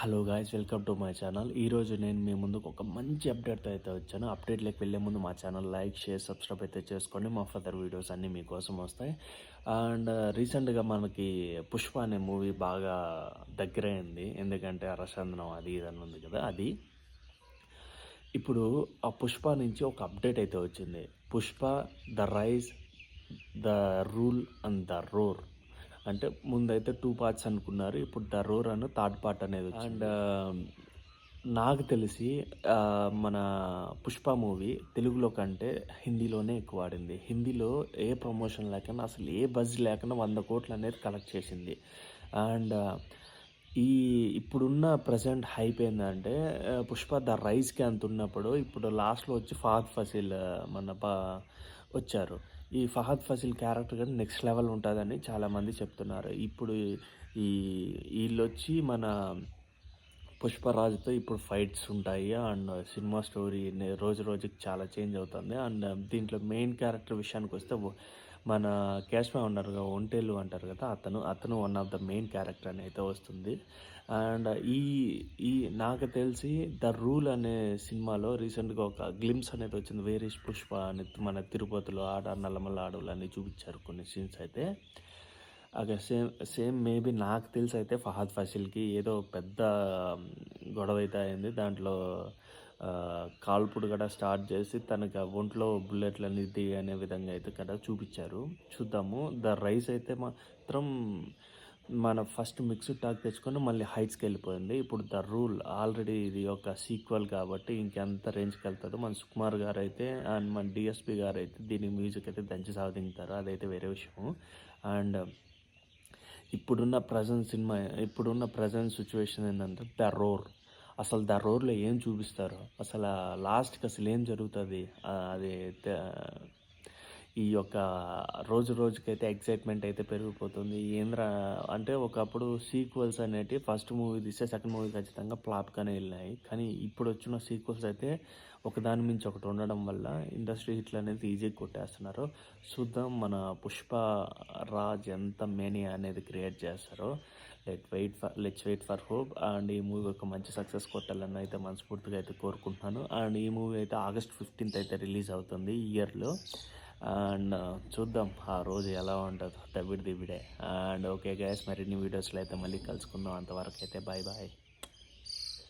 Hello guys welcome to my channel ఈరోజు నేను మీ ముందుకు ఒక మంచి అప్డేట్తో అయితే వచ్చాను. అప్డేట్లోకి వెళ్ళే ముందు మా ఛానల్ లైక్ షేర్ సబ్స్క్రైబ్ అయితే చేసుకోండి. మా ఫర్దర్ వీడియోస్ అన్నీ మీకోసం వస్తాయి. అండ్ రీసెంట్గా uh, మనకి పుష్ప అనే మూవీ బాగా దగ్గరైంది. ఎందుకంటే రసందనం అది ఇది అని ఉంది కదా అది. ఇప్పుడు ఆ పుష్ప నుంచి ఒక అప్డేట్ అయితే వచ్చింది. Pushpa the rise the rule and the roar అంటే ముందైతే టూ పార్ట్స్ అనుకున్నారు ఇప్పుడు ద రోర్ అని థర్డ్ పార్ట్ అనేది అండ్ um, నాకు తెలిసి మన పుష్ప మూవీ తెలుగులో కంటే హిందీలోనే ఎక్కువ ఆడింది. హిందీలో ఏ ప్రమోషన్ లేకుండా అసలు ఏ బజ్ లేకుండా వంద కోట్లు అనేది కలెక్ట్ చేసింది. అండ్ uh, ఈ ఇప్పుడున్న ప్రజెంట్ హైప్ ఏంటంటే పుష్ప ద రైస్కి అంత ఉన్నప్పుడు ఇప్పుడు లాస్ట్లో వచ్చి ఫహద్ ఫసిల్ మన ప వచ్చారు. ఈ ఫహద్ ఫసిల్ క్యారెక్టర్ కానీ నెక్స్ట్ లెవెల్ ఉంటుందని చాలామంది చెప్తున్నారు. ఇప్పుడు ఈ వీళ్ళు వచ్చి మన పుష్పరాజుతో ఇప్పుడు ఫైట్స్ ఉంటాయి. అండ్ సినిమా స్టోరీ రోజు రోజుకి చాలా చేంజ్ అవుతుంది. అండ్ దీంట్లో మెయిన్ క్యారెక్టర్ విషయానికి వస్తే మన క్యాష్మా ఉన్నారు కదా ఒంటేలు అంటారు కదా అతను అతను one of the main character అని అయితే వస్తుంది. అండ్ ఈ ఈ నాకు తెలిసి ద రూల్ అనే సినిమాలో రీసెంట్గా ఒక గ్లిమ్స్ అనేది వచ్చింది. వేరేష్ పుష్ప అని మన తిరుపతిలో ఆడ నల్లమల్ల ఆడవులు అని చూపించారు కొన్ని సీన్స్ అయితే. అక్కడ సేమ్ సేమ్ మేబీ నాకు తెలిసి అయితే ఫహద్ ఫసిల్కి ఏదో పెద్ద గొడవ అయితే అయింది. దాంట్లో కాల్పుడు కూడా స్టార్ట్ చేసి తనకి ఒంట్లో బుల్లెట్లన్నీ అనేది అనే విధంగా అయితే కదా చూపించారు. చూద్దాము. ద రైస్ అయితే మాత్రం మన ఫస్ట్ మిక్స్డ్ టాక్ తెచ్చుకొని మళ్ళీ హైట్స్కి వెళ్ళిపోయింది. ఇప్పుడు ద రూల్ ఆల్రెడీ ఇది ఒక సీక్వెల్ కాబట్టి ఇంకెంత రేంజ్కి వెళ్తుందో మన సుకుమార్ గారు అయితే అండ్ మన డిఎస్పి గారు అయితే దీని మ్యూజిక్ అయితే దంచి సాధించారు అదైతే వేరే విషయం. అండ్ ఇప్పుడున్న ప్రజెంట్ సినిమా ఇప్పుడున్న ప్రజెంట్ సిచ్యువేషన్ ఏంటంటే ద రోర్. అసలు ద రోడ్లో ఏం చూపిస్తారు అసలు లాస్ట్కి అసలు ఏం జరుగుతుంది అది ఈ యొక్క రోజు రోజుకైతే ఎక్సైట్మెంట్ అయితే పెరిగిపోతుంది. ఏంద్రా అంటే ఒకప్పుడు సీక్వెల్స్ అనేటివి ఫస్ట్ మూవీ తీస్తే సెకండ్ మూవీ ఖచ్చితంగా ఫ్లాప్గానే వెళ్ళినాయి కానీ ఇప్పుడు వచ్చిన సీక్వెల్స్ అయితే ఒకదాని మించి ఒకటి ఉండడం వల్ల ఇండస్ట్రీ హిట్లు అనేది ఈజీగా కొట్టేస్తున్నారు. చూద్దాం మన పుష్ప రాజ్ ఎంత మేనీ అనేది క్రియేట్ చేస్తారో. Let wait for let's wait for hope and ఈ మూవీ ఒక మంచి సక్సెస్ కొట్టాలని అయితే మనస్ఫూర్తిగా అయితే కోరుకుంటున్నాను. అండ్ ఈ మూవీ అయితే ఆగస్ట్ ఫిఫ్టీన్త్ అయితే రిలీజ్ అవుతుంది ఈ ఇయర్లో అండ్ చూద్దాం ఆ రోజు ఎలా ఉంటుందో. దబిడి దిబిడే. అండ్ ఓకే గైస్ మరిన్ని వీడియోస్లో అయితే మళ్ళీ కలుసుకుందాం. అంతవరకు అయితే బాయ్ బాయ్